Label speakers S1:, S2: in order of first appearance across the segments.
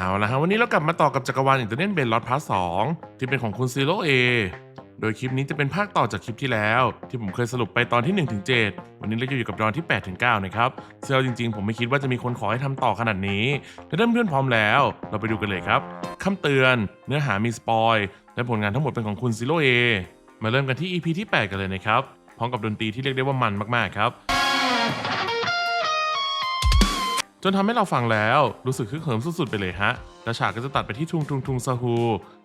S1: เอาละครับวันนี้เรากลับมาต่อกับจักรวาลอินเทอร์เน็ตเบนล็อตพาร์ทสองที่เป็นของคุณซีโร่เอโดยคลิปนี้จะเป็นภาคต่อจากคลิปที่แล้ว ที่ผมเคยสรุปไปตอนที่1ถึง7วันนี้เราจะอยู่กับตอนที่8ถึง9นะครับเอาจริงๆ ผมไม่คิดว่าจะมีคนขอให้ทำต่อขนาดนี้และถ้าเพื่อนๆพร้อมแล้ว เราไปดูกันเลยครับคำเตือนเนื้อหามีสปอยและผลงานทั้งหมดเป็นของคุณซีโร่เอมาเริ่มกันที่ EP ที่ 8 กันเลยนะครับพร้อมกับดนตรีที่เรียกได้ว่ามันมากๆครับ จนทำให้เราฟังแล้วรู้สึกคึกเหิมสุดๆไปเลยฮะ แล้วฉากก็จะตัดไปที่ทุงทุงทุงซาฮู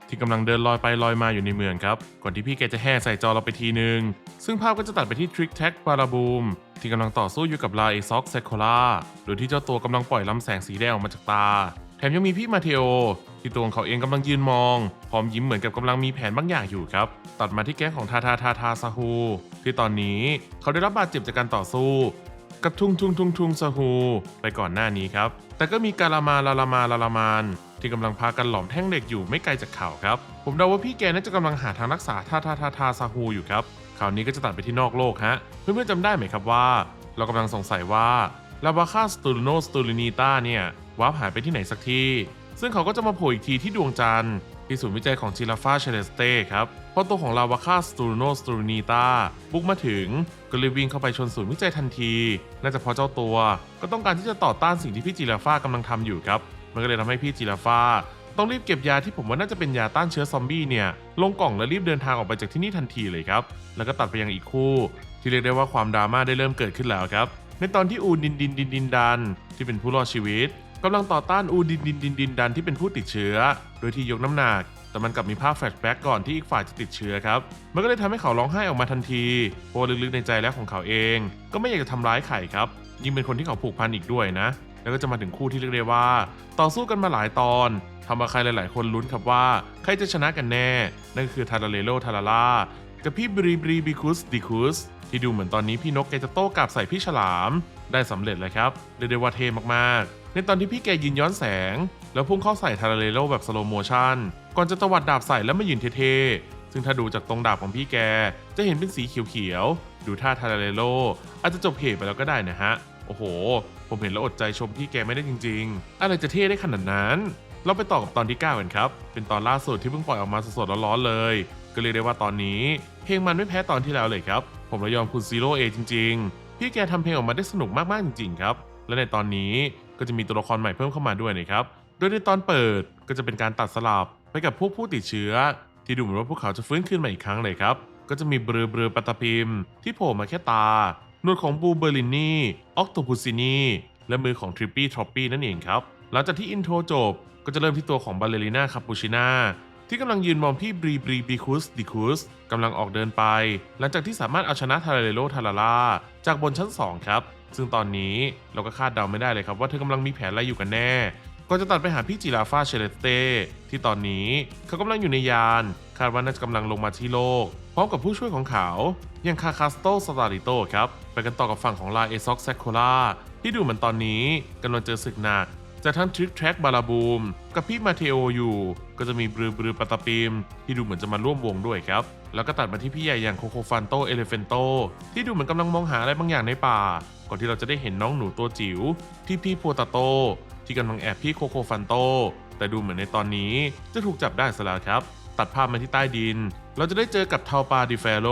S1: ที่กำลังเดินลอยไปลอยมาอยู่ในเมืองครับ ก่อนที่พี่แกจะแห่ใส่จอเราไปทีนึง ซึ่งภาพก็จะตัดไปที่ทริกแท็กบาราบูมที่กำลังต่อสู้อยู่กับลาเอซ็อกเซโคล่าโดยที่เจ้าตัวกำลังปล่อยลำแสงสีแดงออกมาจากตา แถมยังมีพี่มาเทโอที่ตัวของเขาเองกำลังยืนมอง พร้อมยิ้มเหมือนกับกำลังมีแผนบางอย่างอยู่ครับ ตัดมาที่แก๊งของทาทาทาทาซาฮูที่ตอนนี้เขาได้รับบาดเจ็บจากการต่อสู้ กับทุงทุงทุงทุงซาฮูไปก่อนหน้านี้ครับ แต่ก็มีกาลามาลาลามาลาลามานที่กำลังพากันหลอมแท่งเหล็กอยู่ไม่ไกลจากเขาครับ ผมเดาว่าพี่แกน่าจะกำลังหาทางรักษาท่าท่าท่าท่าซาฮูอยู่ครับคราวนี้ก็จะตัดไปที่นอกโลกฮะ เพื่อนๆจำได้ไหมครับว่า เรากำลังสงสัยว่าลาบาคาสตูลิโนสตูลินีตาเนี่ยว้าร์ปหายไปที่ไหนสักที่ซึ่งเขาก็จะมาโผล่อีกทีที่ดวงจันทร์ที่ศูนย์วิจัยของจิราฟาเชเลสเต้ครับ เพราะตัวของลาวาคาสตูโนสตูนีตาบุกมาถึงก็เลยวิ่งเข้าไปชนศูนย์วิจัยทันที น่าจะเพราะเจ้าตัวก็ต้องการที่จะต่อต้านสิ่งที่พี่จิราฟากำลังทำอยู่ครับ มันก็เลยทำให้พี่จิราฟาต้องรีบเก็บยาที่ผมว่าน่าจะเป็นยาต้านเชื้อซอมบี้เนี่ย ลงกล่องและรีบเดินทางออกไปจากที่นี่ทันทีเลยครับ แล้วก็ตัดไปยังอีกคู่ ที่เรียกได้ว่าความดราม่าได้เริ่มเกิดขึ้นแล้วครับ ในตอนที่อูดินดินดินดินดัน ที่เป็นผู้รอดชีวิตกำลังต่อต้านอูดินดินดินดินดันที่เป็นผู้ติดเชื้อ โดยที่ยกน้ำหนัก แต่มันกลับมีภาพแฟลชแบ็กก่อนที่อีกฝ่ายจะติดเชื้อครับ มันก็เลยทำให้เขาร้องไห้ออกมาทันทีเพราะว่ลึกๆในใจแล้วของเขาเอง ก็ไม่อยากจะทำร้ายไข่ครับ ยิ่งเป็นคนที่เขาผูกพันอีกด้วยนะ แล้วก็จะมาถึงคู่ที่เรียกได้ว่า ต่อสู้กันมาหลายตอนทำมาใครหลาย ๆ คนลุ้นครับว่าใครจะชนะกันแน่ นั่นก็คือทาราเลโลทาราล่ากับพี่บรีบรีบิคุสดิคุสที่ดูเหมือนตอนนี้พี่นกแกจะโต้กลับใส่พี่ฉลาม ได้สำเร็จเลยครับเรียกได้ว่าเทมากๆ ในตอนที่พี่แกยืนย้อนแสง แล้วพุ่งเข้าใส่ทาราเลโลแบบสโลโมชัน ก่อนจะตวัดดาบใส่แล้วมายืนเท่ๆ ซึ่งถ้าดูจากตรงดาบของพี่แก จะเห็นเป็นสีเขียวๆ ดูท่าทาราเลโล อาจจะจบเหตุไปแล้วก็ได้นะฮะ โอ้โห ผมเห็นแล้วอดใจชมพี่แกไม่ได้จริง ๆ อะไรจะเท่ได้ขนาดนั้น เราไปต่อกับตอนที่ 9 กันครับ เป็นตอนล่าสุดที่เพิ่งปล่อยออกมาสดๆร้อนๆเลย ก็เรียกได้ว่าตอนนี้ เพลงมันไม่แพ้ตอนที่แล้วเลยครับ ผมระยอมคุณซีโร่เอจริง ๆ พี่แกทำเพลงออกมาได้สนุกมากๆจริงๆครับ และในตอนนี้ก็จะมีตัวละครใหม่เพิ่มเข้ามาด้วยนะครับ โดยในตอนเปิดก็จะเป็นการตัดสลับ ไปกับพวกผู้ติดเชื้อ ที่ดูเหมือนว่าพวกเขาจะฟื้นขึ้นมาอีกครั้งเลยครับ ก็จะมีเบลอเบลอปัตตพิมพ์ที่โผล่มาแค่ตาหนวดของบูเบอร์ลินนี่ออกโตพุซินีและมือของทริปปี้ทรอปปี้นั่นเองครับ หลังจากที่อินโทรจบก็จะเริ่มที่ตัวของบาเลริน่าคาปูชิน่าที่กำลังยืนมองพี่บรีบรีบิคุสดิคุสกำลังออกเดินไป หลังจากที่สามารถเอาชนะทาราเลโลทาราลาจากบนชั้น 2 ครับ ซึ่งตอนนี้เราก็คาดเดาไม่ได้เลยครับว่าเธอกำลังมีแผนอะไรอยู่กันแน่ ก็จะตัดไปหาพี่จิราฟาเชเลสเต้ที่ตอนนี้เขากำลังอยู่ในยาน คาดว่าน่าจะกำลังลงมาที่โลก พร้อมกับผู้ช่วยของเขาอย่างคาคาสโตสตาริโตครับ ไปกันต่อกับฝั่งของลาเอซ็อกแซคโคล่าที่ดูเหมือนตอนนี้กำลังเจอศึกหนักจากทั้งทริกแทร็กบาลาบูม กับพี่มาเทโออยู่ ก็จะมีบรือบือปตาปิม ที่ดูเหมือนจะมาร่วมวงด้วยครับ แล้วก็ตัดมาที่พี่ใหญ่อย่างโคโคฟันโตเอเลเฟนโตที่ดูเหมือนกำลังมองหาอะไรบางอย่างในป่า ก่อนที่เราจะได้เห็นน้องหนูตัวจิ๋วที่พี่โพตาโต ที่กำลังแอบพี่โคโคฟันโต แต่ดูเหมือนในตอนนี้จะถูกจับได้ซะแล้วครับ ตัดภาพมาที่ใต้ดิน เราจะได้เจอกับเทาปาดิเฟโล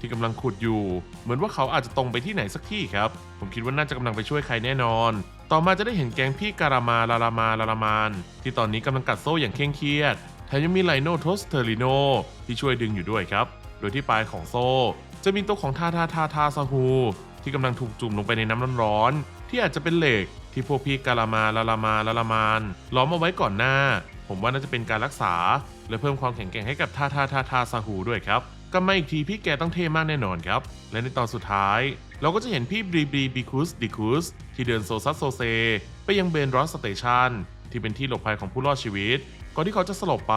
S1: ที่กำลังขุดอยู่ เหมือนว่าเขาอาจจะตรงไปที่ไหนสักที่ครับ ผมคิดว่าน่าจะกำลังไปช่วยใครแน่นอน ต่อมาจะได้เห็นแกงพี่การามาลาลามาลาลามานที่ตอนนี้กำลังกัดโซ่อย่างเคร่งเครียด แถมยังมีไลโนโทสเทอริโนที่ช่วยดึงอยู่ด้วยครับ โดยที่ปลายของโซ่ จะมีตัวของทาทาทาทาซาฮูที่กำลังถูกจุ่มลงไปในน้ำร้อนๆที่อาจจะเป็นเหล็กที่พวกพี่กาลามาลาลามาลาลามานล้อมเอาไว้ก่อนหน้า ผมว่าน่าจะเป็นการรักษา และเพิ่มความแข็งแกร่งให้กับทาทาทาทาซาฮูด้วยครับกลับมาอีกทีพี่แกต้องเท่มากแน่นอนครับ และในตอนสุดท้าย เราก็จะเห็นพี่บรีบรีบิคุสดิคุสที่เดินโซซัสโซเซ ไปยังเบนรอสสเตชันที่เป็นที่หลบภัยของผู้รอดชีวิต ก่อนที่เขาจะสลบไป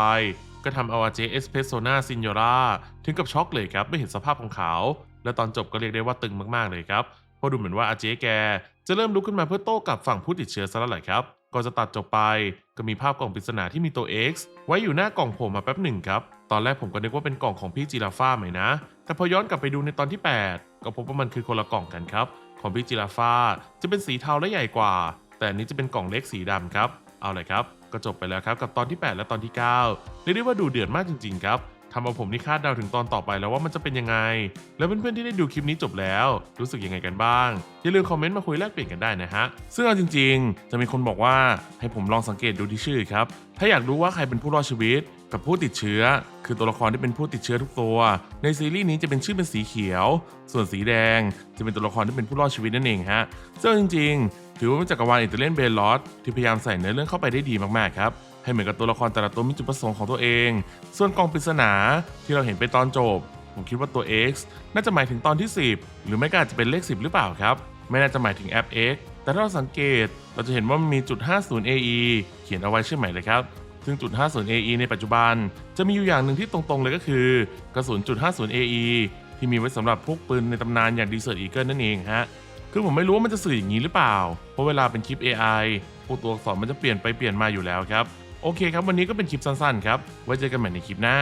S1: ก็ทำเอาอาเจเอสเพโซนาซินโยราถึงกับช็อกเลยครับเมื่อเห็นสภาพของเขา และตอนจบก็เรียกได้ว่าตึงมากๆเลยครับเพราะดูเหมือนว่าอาเจแก จะเริ่มลุกขึ้นมาเพื่อโต้กลับฝั่งผู้ติดเชื้อซะแล้วแหละครับก่อนจะตัดจบไปก็มีภาพกล่องปริศนาที่มีตัว X ไว้อยู่หน้ากล่องโผล่มาแป๊บหนึ่งครับตอนแรกผมก็นึกว่าเป็นกล่องของพี่จิราฟ้าไหมนะ แต่พอย้อนกลับไปดูในตอนที่ 8 ก็พบว่ามันคือคนละกล่องกันครับ ของพี่จิราฟ้าจะเป็นสีเทาและใหญ่กว่า แต่อันนี้จะเป็นกล่องเล็กสีดำครับ เอาเลยครับ ก็จบไปแล้วครับกับตอนที่ 8 และตอนที่9เรียกได้ว่าดูเดือดมากจริง ๆ ครับทำเอาผมนี่คาดเดาถึงตอนต่อไปแล้วว่ามันจะเป็นยังไง แล้วเพื่อนๆที่ได้ดูคลิปนี้จบแล้ว รู้สึกยังไงกันบ้าง อย่าลืมคอมเมนต์มาคุยแลกเปลี่ยนกันได้นะฮะ ซึ่งเอาจริง ๆ จะมีคนบอกว่าให้ผมลองสังเกตดูที่ชื่อครับ ถ้าอยากรู้ว่าใครเป็นผู้รอดชีวิต กับผู้ติดเชื้อ คือตัวละครที่เป็นผู้ติดเชื้อทุกตัว ในซีรีส์นี้จะเป็นชื่อเป็นสีเขียว ส่วนสีแดง จะเป็นตัวละครที่เป็นผู้รอดชีวิตนั่นเองฮะซึ่งจริง ๆ ถือว่าเป็นจักรวาลอิตาเลียนเบลลอสที่พยายามใส่เนื้อเรื่องเข้าไปได้ดีมากๆครับให้เหมือนกับตัวละครแต่ละตัวมีจุดประสงค์ของตัวเอง ส่วนกองปริศนาที่เราเห็นไปตอนจบ ผมคิดว่าตัว X น่าจะหมายถึงตอนที่ 10 หรือไม่ก็อาจจะเป็นเลข 10 หรือเปล่าครับ ไม่น่าจะหมายถึงแอป X แต่ถ้าเราสังเกตเราจะเห็นว่ามันมีจุด 50 AE เขียนเอาไว้ใช่ไหมเลยครับ ซึ่งจุด50 AE ในปัจจุบัน จะมีอยู่อย่างหนึ่งที่ตรงๆเลยก็คือกระสุนจุด50 AE ที่มีไว้สำหรับพวกปืนในตำนานอย่าง Desert Eagle นั่นเองฮะ คือผมไม่รู้ว่ามันจะสื่ออย่างนี้หรือเปล่า เพราะเวลาเป็นคลิป AI พวกตัวอักษรมันจะเปลี่ยนไปเปลี่ยนมาอยู่แล้วครับ โอเคครับวันนี้ก็เป็นคลิปสั้นๆครับ ไว้เจอกันใหม่ในคลิปหน้า